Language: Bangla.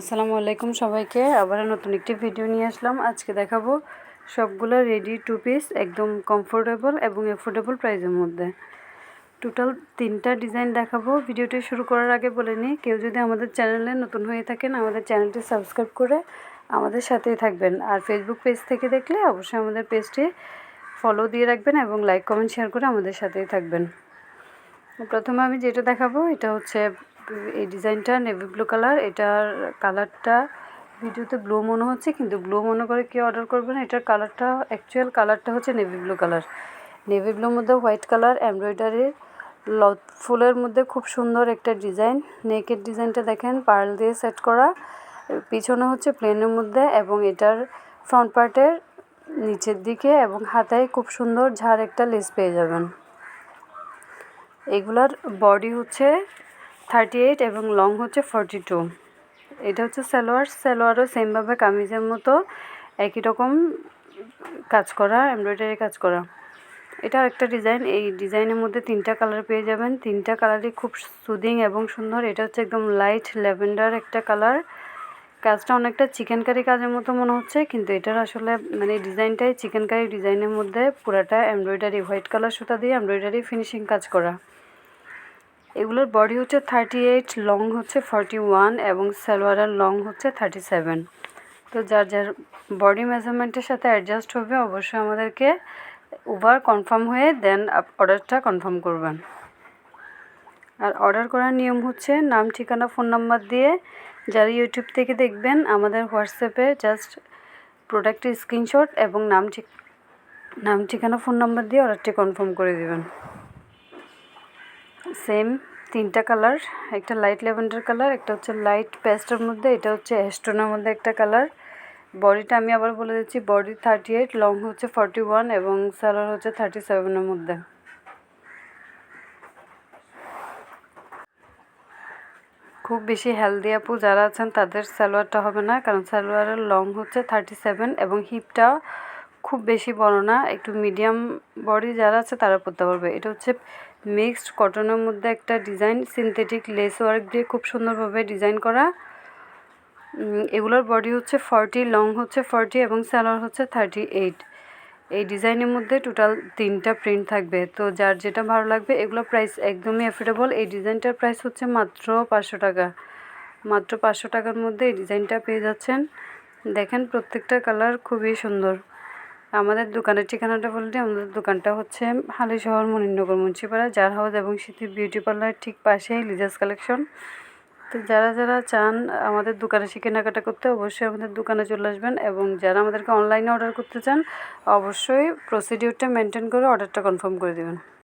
আসসালামু আলাইকুম সবাইকে। আবার নতুন একটি ভিডিও নিয়ে আসলাম। আজকে দেখাবো সবগুলো রেডি টু পিস একদম কমফোর্টেবল এবং অ্যাফোর্ডেবল প্রাইসের মধ্যে। টোটাল তিনটা ডিজাইন দেখাবো। ভিডিওটি শুরু করার আগে বলে নিই, কেউ যদি আমাদের চ্যানেলে নতুন হয়ে থাকেন, আমাদের চ্যানেলটি সাবস্ক্রাইব করে আমাদের সাথেই থাকবেন। আর ফেসবুক পেজ থেকে দেখলে অবশ্যই আমাদের পেজটি ফলো দিয়ে রাখবেন এবং লাইক কমেন্ট শেয়ার করে আমাদের সাথেই থাকবেন। প্রথমে আমি যেটা দেখাবো, এটা হচ্ছে এই ডিজাইনটা নেভি ব্লু কালার। এটার কালারটা ভিডিওতে ব্লু মনে হচ্ছে, কিন্তু ব্লু মনে করে কেউ অর্ডার করবেন এটার কালারটা অ্যাকচুয়াল কালারটা হচ্ছে নেভি ব্লু কালার। নেভি ব্লুর মধ্যে হোয়াইট কালার এমব্রয়ডারির ল ফুলের মধ্যে খুব সুন্দর একটা ডিজাইন। নেকের ডিজাইনটা দেখেন, পার্ল দিয়ে সেট করা। পিছনে হচ্ছে প্লেনের মধ্যে এবং এটার ফ্রন্ট পার্টের নিচের দিকে এবং হাতায় খুব সুন্দর ঝাড় একটা লেস পেয়ে যাবেন। এগুলার বডি হচ্ছে থার্টি এইট এবং লং হচ্ছে ফর্টি টু এটা হচ্ছে সালোয়ার। সালোয়ারও সেমভাবে কামিজের মতো। একই রকম কাজ করা এমব্রয়ডারি কাজ করা। এটা একটা ডিজাইন এই ডিজাইনের মধ্যে তিনটা কালার পেয়ে যাবেন। তিনটা কালারই খুব সুদিং এবং সুন্দর। এটা হচ্ছে একদম লাইট ল্যাভেন্ডার একটা কালার কাজটা অনেকটা চিকেন কারি কাজের মতো মনে হচ্ছে, কিন্তু এটার আসলে মানে ডিজাইনটাই চিকেন কারি ডিজাইনের মধ্যে পুরাটা এমব্রয়ডারি হোয়াইট কালার সুতা দিয়ে এমব্রয়ডারি ফিনিশিং কাজ করা। এগুলোর বডি হচ্ছে থার্টি এইট লং হচ্ছে ফর্টি ওয়ান এবং সালোয়ারের লং হচ্ছে থার্টি সেভেন তো যার যার বডি মেজারমেন্টের সাথে অ্যাডজাস্ট হবে, অবশ্যই আমাদেরকে ওভার কনফার্ম হয়ে দেন অর্ডারটা কনফার্ম করবেন। আর অর্ডার করার নিয়ম হচ্ছে নাম, ঠিকানা ফোন নাম্বার দিয়ে যারা ইউটিউব থেকে দেখবেন, আমাদের হোয়াটসঅ্যাপে জাস্ট প্রোডাক্টের স্ক্রিনশট এবং নাম, ঠিক নাম, ঠিকানা ফোন নাম্বার দিয়ে অর্ডারটি কনফার্ম করে দেবেন। সেম তিনটা কালার, একটা লাইট ল্যাভেন্ডার কালার, একটা হচ্ছে লাইট পেস্টের মধ্যে, এটা হচ্ছে অ্যাস্টোনের মধ্যে একটা কালার। বডিটা আমি আবার বলে দিচ্ছি, বডি থার্টি এইট, লং হচ্ছে ফর্টি ওয়ান এবং সালোয়ার হচ্ছে থার্টি সেভেনের মধ্যে। খুব বেশি হেলদি আপু যারা আছেন তাদের সালোয়ারটা হবে না, কারণ সালোয়ারের লং হচ্ছে থার্টি সেভেন এবং হিপটা খুব বেশি বড় না, একটু মিডিয়াম বডি যারা আছে তারা পরতে পারবে। এটা হচ্ছে মিক্সড কটনের মধ্যে একটা ডিজাইন সিনথেটিক লেস ওয়ার্ক দিয়ে খুব সুন্দরভাবে ডিজাইন করা। এগুলোর বডি হচ্ছে ফর্টি লং হচ্ছে ফর্টি এবং স্যালোয়ার হচ্ছে থার্টি এইট এই ডিজাইনের মধ্যে টোটাল তিনটা প্রিন্ট থাকবে। তো যার যেটা ভালো লাগবে, এগুলো প্রাইস একদমই অ্যাফোর্ডেবল এই ডিজাইনটার প্রাইস হচ্ছে মাত্র পাঁচশো টাকা। মাত্র পাঁচশো টাকার মধ্যে এই ডিজাইনটা পেয়ে যাচ্ছেন। দেখেন প্রত্যেকটা কালার খুবই সুন্দর। আমাদের দোকানের ঠিকানাটা বলতে আমাদের দোকানটা হচ্ছে Halishahar Moninagar Munshipara jar house এবং সিটি বিউটি পার্লার ঠিক পাশেই লিজাস কালেকশন তো যারা যারা চান আমাদের দোকানে সে কেনাকাটা করতে, অবশ্যই আমাদের দোকানে চলে আসবেন এবং যারা আমাদেরকে অনলাইনে অর্ডার করতে চান, অবশ্যই প্রসিডিউরটা মেনটেন করে অর্ডারটা কনফার্ম করে দেবেন।